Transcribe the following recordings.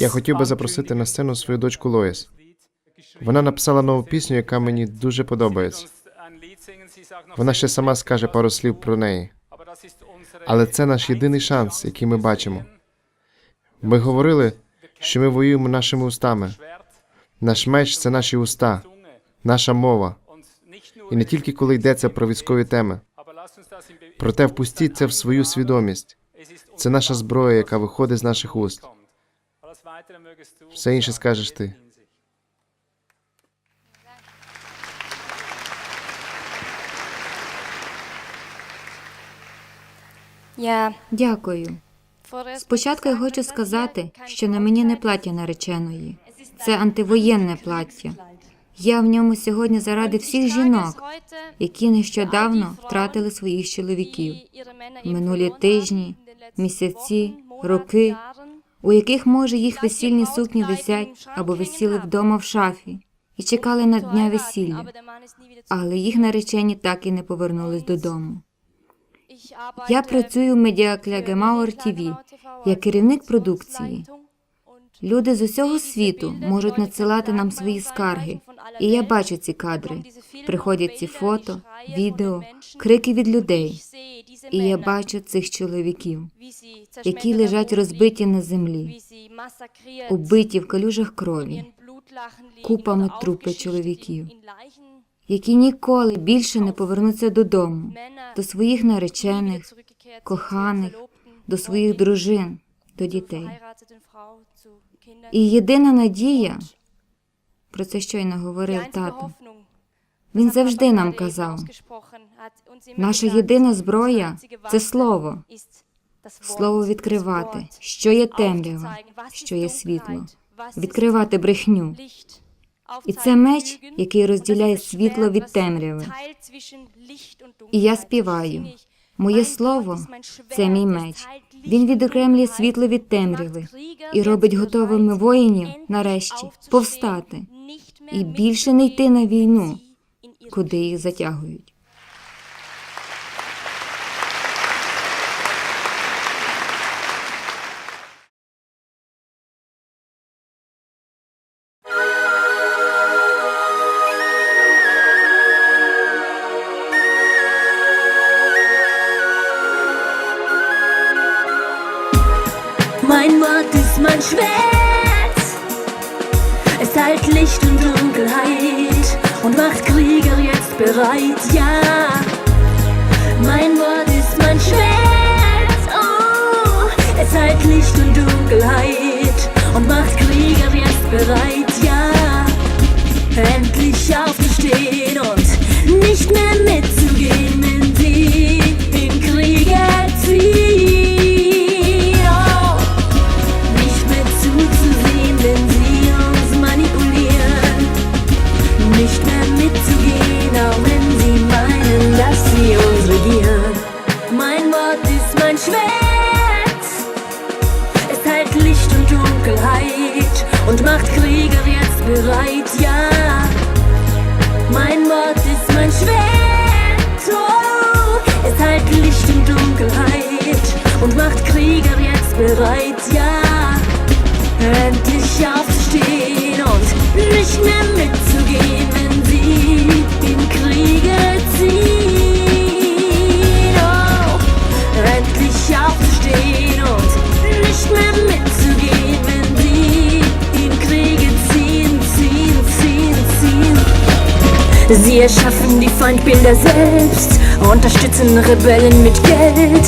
Я хотів би запросити на сцену свою дочку Лоїс. Вона написала нову пісню, яка мені дуже подобається. Вона ще сама скаже пару слів про неї. Але це наш єдиний шанс, який ми бачимо. Ми говорили, що ми воюємо нашими устами. Наш меч це наші уста, наша мова. І не тільки коли йдеться про військові теми. Проте впустіть це в свою свідомість. Це наша зброя, яка виходить з наших уст. Все інше скажеш ти. Ja, Дякую. Спочатку я хочу сказати, що на мені не плаття нареченої. Це антивоєнне плаття. Я в ньому сьогодні заради всіх жінок, які нещодавно втратили своїх чоловіків. Минулі тижні, місяці, роки, у яких, може, їх весільні сукні висять або висіли вдома в шафі і чекали на дня весілля, але їх наречені так і не повернулись додому. Я працюю в Медіаклягемауер ТВ як керівник продукції. Люди з усього світу можуть надсилати нам свої скарги, і я бачу ці кадри. Приходять ці фото, відео, крики від людей. І я бачу цих чоловіків, які лежать розбиті на землі, убиті в калюжах крові, купами трупи чоловіків, які ніколи більше не повернуться додому, до своїх наречених, коханих, до своїх дружин, до дітей. І єдина надія, про це щойно говорив тато, Він завжди нам казав, наша єдина зброя це слово, слово відкривати, що є темрява, що є світло, відкривати брехню. І це меч, який розділяє світло від темряви. І я співаю. Моє слово це мій меч. Він відокремлює світло від темряви і робить готовими воїнів нарешті повстати і більше не йти на війну, куди їх затягують. Mein Wort ist mein Schwert. Es teilt Licht und Dunkelheit und macht Krieger jetzt bereit, ja. Mein Wort ist mein Schwert. Oh, es teilt Licht und Dunkelheit und macht Krieger jetzt bereit, ja. Endlich aufzustehen bereit, ja. Mein Wort ist mein Schwert. Oh, es teilt Licht und Dunkelheit und macht Krieger jetzt bereit, ja. Endlich aufzustehen und nicht mehr mitzugehen, wenn sie den Kriege ziehen. Oh, endlich aufzustehen erschaffen die Feindbilder selbst, unterstützen Rebellen mit Geld,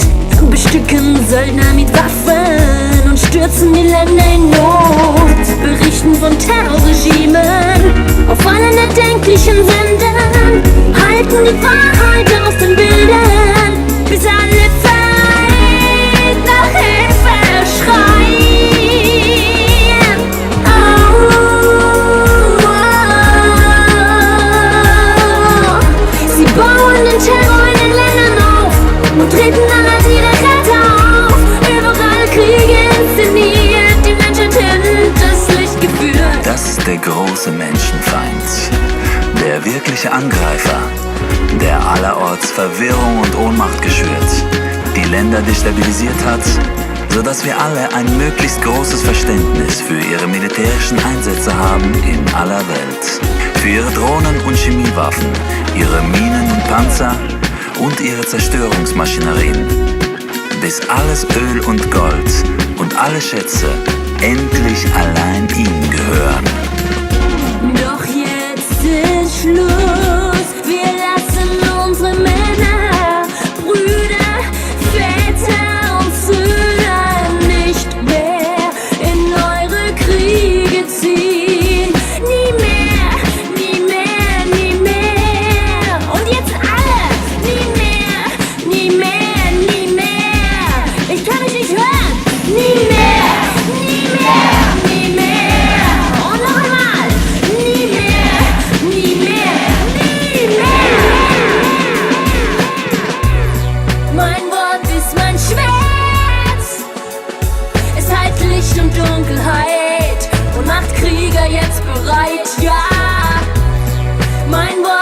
bestücken Söldner mit Waffen und stürzen die Länder in Not. Berichten von Terrorregimen auf allen erdenklichen Sendern, halten die Wahrheit der wirkliche Angreifer, der allerorts Verwirrung und Ohnmacht geschürt, die Länder destabilisiert hat sodass wir alle ein möglichst großes Verständnis für ihre militärischen Einsätze haben in aller Welt. Für ihre Drohnen und Chemiewaffen, ihre Minen und Panzer und ihre Zerstörungsmaschinerien. Bis alles Öl und Gold und alle Schätze endlich allein ihnen gehören. Nicht hören. Nie mehr, nie mehr, nie mehr. Und noch einmal. Nie mehr, nie mehr, nie mehr. Mein Wort ist mein Schwert. Es heilt Licht und Dunkelheit und macht Krieger jetzt bereit. Ja, mein Wort